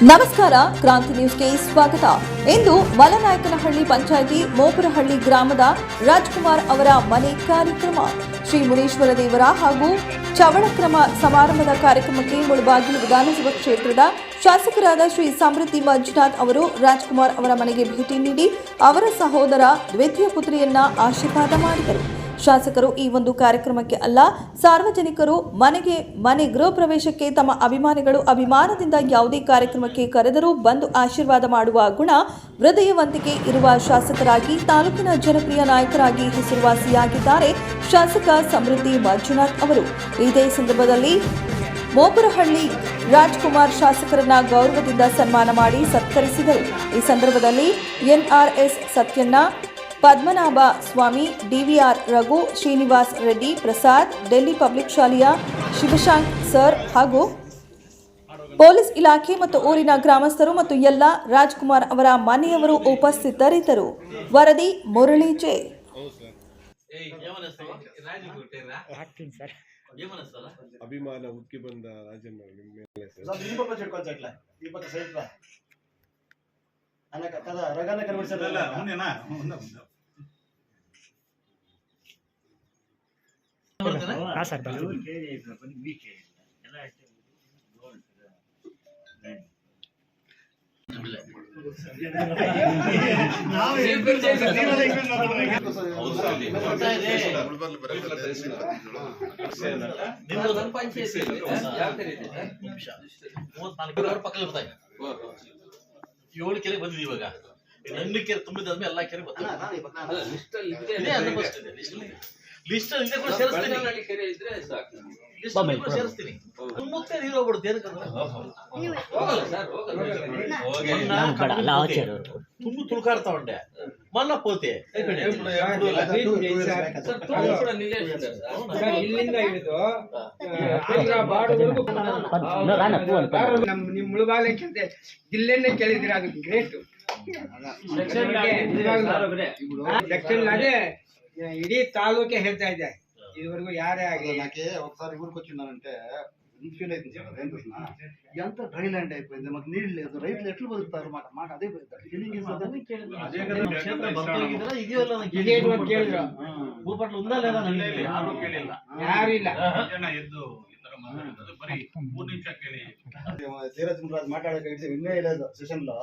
ನಮಸ್ಕಾರ, ಕ್ರಾಂತಿ ನ್ಯೂಸ್ಗೆ ಸ್ವಾಗತ. ಇಂದು ಮಲನಾಯಕನಹಳ್ಳಿ ಪಂಚಾಯಿತಿ ಮೋಪುರಹಳ್ಳಿ ಗ್ರಾಮದ ರಾಜ್ಕುಮಾರ್ ಅವರ ಮನೆ ಕಾರ್ಯಕ್ರಮ. ಶ್ರೀ ಮುನೀಶ್ವರ ದೇವರ ಹಾಗೂ ಚವಳಕ್ರಮ ಸಮಾರಂಭದ ಕಾರ್ಯಕ್ರಮಕ್ಕೆ ಮುಳುಬಾಗಿಲು ವಿಧಾನಸಭಾ ಕ್ಷೇತ್ರದ ಶಾಸಕರಾದ ಶ್ರೀ ಸಮೃದ್ಧಿ ಮಂಜುನಾಥ್ ಅವರು ರಾಜ್ಕುಮಾರ್ ಅವರ ಮನೆಗೆ ಭೇಟಿ ನೀಡಿ ಅವರ ಸಹೋದರ ದ್ವಿತೀಯ ಪುತ್ರಿಯನ್ನ ಆಶೀರ್ವಾದ ಮಾಡಿದರು. ಶಾಸಕರು ಈ ಒಂದು ಕಾರ್ಯಕ್ರಮಕ್ಕೆ ಅಲ್ಲ, ಸಾರ್ವಜನಿಕರು ಮನೆಗೆ, ಮನೆ ಗೃಹ ಪ್ರವೇಶಕ್ಕೆ ತಮ್ಮ ಅಭಿಮಾನಿಗಳು ಅಭಿಮಾನದಿಂದ ಯಾವುದೇ ಕಾರ್ಯಕ್ರಮಕ್ಕೆ ಕರೆದರೂ ಬಂದು ಆಶೀರ್ವಾದ ಮಾಡುವ ಗುಣ ಹೃದಯವಂತಿಕೆ ಇರುವ ಶಾಸಕರಾಗಿ, ತಾಲೂಕಿನ ಜನಪ್ರಿಯ ನಾಯಕರಾಗಿ ಹೆಸರುವಾಸಿಯಾಗಿದ್ದಾರೆ ಶಾಸಕ ಸಮೃದ್ಧಿ ಮಂಜುನಾಥ್ ಅವರು. ಇದೇ ಸಂದರ್ಭದಲ್ಲಿ ಮೋಪುರಹಳ್ಳಿ ರಾಜ್ಕುಮಾರ್ ಶಾಸಕರನ್ನ ಗೌರವದಿಂದ ಸನ್ಮಾನ ಮಾಡಿ ಸತ್ಕರಿಸಿದರು. ಈ ಸಂದರ್ಭದಲ್ಲಿ NRS Satyanna Padmanabha Swamy DVR Raghu Srinivas Reddy Prasad Delhi public ಶಾಲೆಯ ಶಿವಶಾಂಕ್ ಸರ್ ಹಾಗೂ ಪೊಲೀಸ್ ಇಲಾಖೆ ಮತ್ತು ಊರಿನ ಗ್ರಾಮಸ್ಥರು ಮತ್ತು ಎಲ್ಲ ರಾಜ್ಕುಮಾರ್ ಅವರ ಮನೆಯವರು ಉಪಸ್ಥಿತರಿದ್ದರು. ವರದಿ ಮುರಳಿ ಜೆ. ಅಭಿಮಾನ ಉಕ್ಕಿ ಬಂದ ರಾಜಣ್ಣ ನಿಮ್ಮ ಮೇಲೆ ಬರ್ತಾ ಇದೆ ಏಳು ಕೆರೆ ಬಂದಿದೆ ಇವಾಗ ನನ್ನ ಕೆರೆ ತುಂಬಿದಾದ್ಮೇಲೆ ಎಲ್ಲಾ ಕೆರೆ ಬರ್ತಾರೆ ಇದೆ ಲಿಸ್ಟ್ ಇದೆ ಕೂಡ ಸೇರಿಸ್ತೀನಿ. ಲಿಸ್ಟ್ ಕೂಡ ನೀರು ಹೋಗ್ಬಿಡುತ್ತೆ ಏನಕ್ಕೆ ತುಂಬು ತುಳ್ಕಾಡ್ತಾ ಉಂಡೆ ಮಲ್ಲ ಪೋತೆ. ಸರ್, ಇಲ್ಲಿಂದ ಹಿಡಿದು ಆಂಧ್ರ ಬಾರ್ಡರ್ವರೆಗೂ ರಾಣ ಪೂ ಅಂತ ನಮ್ ನಿಮ್ ಮುಳುಬಾಗ್ಲಕ್ಕೆ ಅಂತ ಜಿಲ್ಲೆನೇ ಕೇಳಿದಿರ ಅದು ಗ್ರೇಟ್. ಸೆಕ್ಷನ್ ಅದೇ ಇಡೀ ತಾಲೂಕೆ ಹೇಳ್ತಾ ಇದೆ ಇದುವರೆಗೂ ಯಾರೇ ಆಗಲಿ నాకే ఒకసారి ఊరికి వచ్చిందంటే ఫీల్ అవుతుంది సార్ ఏం చూసినా ఎంత డ్రై ల్యాండ్ అయిపోయింది మాకు నీళ్ళు లేదు రైతులు ఎట్లు బతుకుతారు మాకు మాకు అదే ఫీలింగ్ ಕ್ಷೇತ್ರ ಬರ್ತೋಗಿದ್ದೀರಾ ಇದೆಯಲ್ಲ ನಂಗೆ ಇದೇ ಇವಾಗ ಕೇಳಿದ್ರು ಭೂಪಟ್ಲ ఉందా లేదా ನನಗೆ ಯಾರು ಕೇಳಿಲ್ಲ ಯಾರು ಇಲ್ಲ ధీరజ్ మునరాజ్ మాట్లాడే విన్నే లేదు సెషన్ లో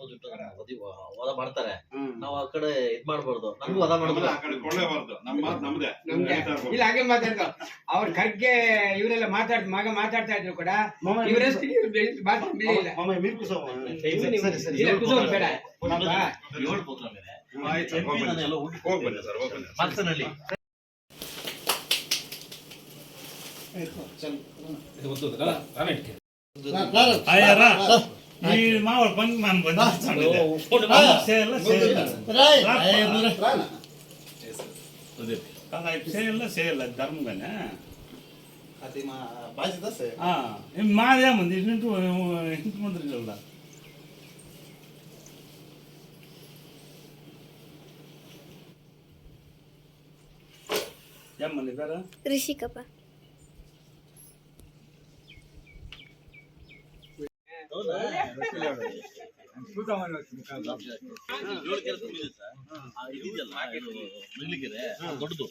ಅಪೋಸಿಟ್ ವದ ಮಾಡ್ತಾರೆ ನಾವು ಆ ಕಡೆ ಇದ್ ಮಾಡ್ಬಾರ್ದು ನಮ್ಗೂ ವದ ಮಾಡ್ಬಾರ್ದು ಇಲ್ಲ ಹಾಗೆ ಅವ್ರ ಖರ್ಗೆ ಇವರೆಲ್ಲ ಮಾತಾಡ್ ಮಗ ಮಾತಾಡ್ತಾ ಇದ್ರು ಕೂಡ ಬೇಡ ಹೋಗ್ಬನ್ನಿ ಸರ್ ಇದು ಬೇಡ ಏಳು ಪುತ್ರ ಮೇಲೆ MP ನಾನು ಎಲ್ಲ ಊಟ ಮಲ್ಸನಹಳ್ಳಿ ఈ మావాడు పని మనం బంధిస్తాడు చేయాల చేయాల చేయాల ధర్మంగానే అది మా బాధ్యత సార్ ఆ, ఈ మాదేముంది ఇంటి ఇంటి ముందర చూడ ఏమన్నా పేరు ರಿಷಿಕಪ್ಪ ಏಳು ಇದಿದೆಯಲ್ಲ ದೊಡ್ಡದು.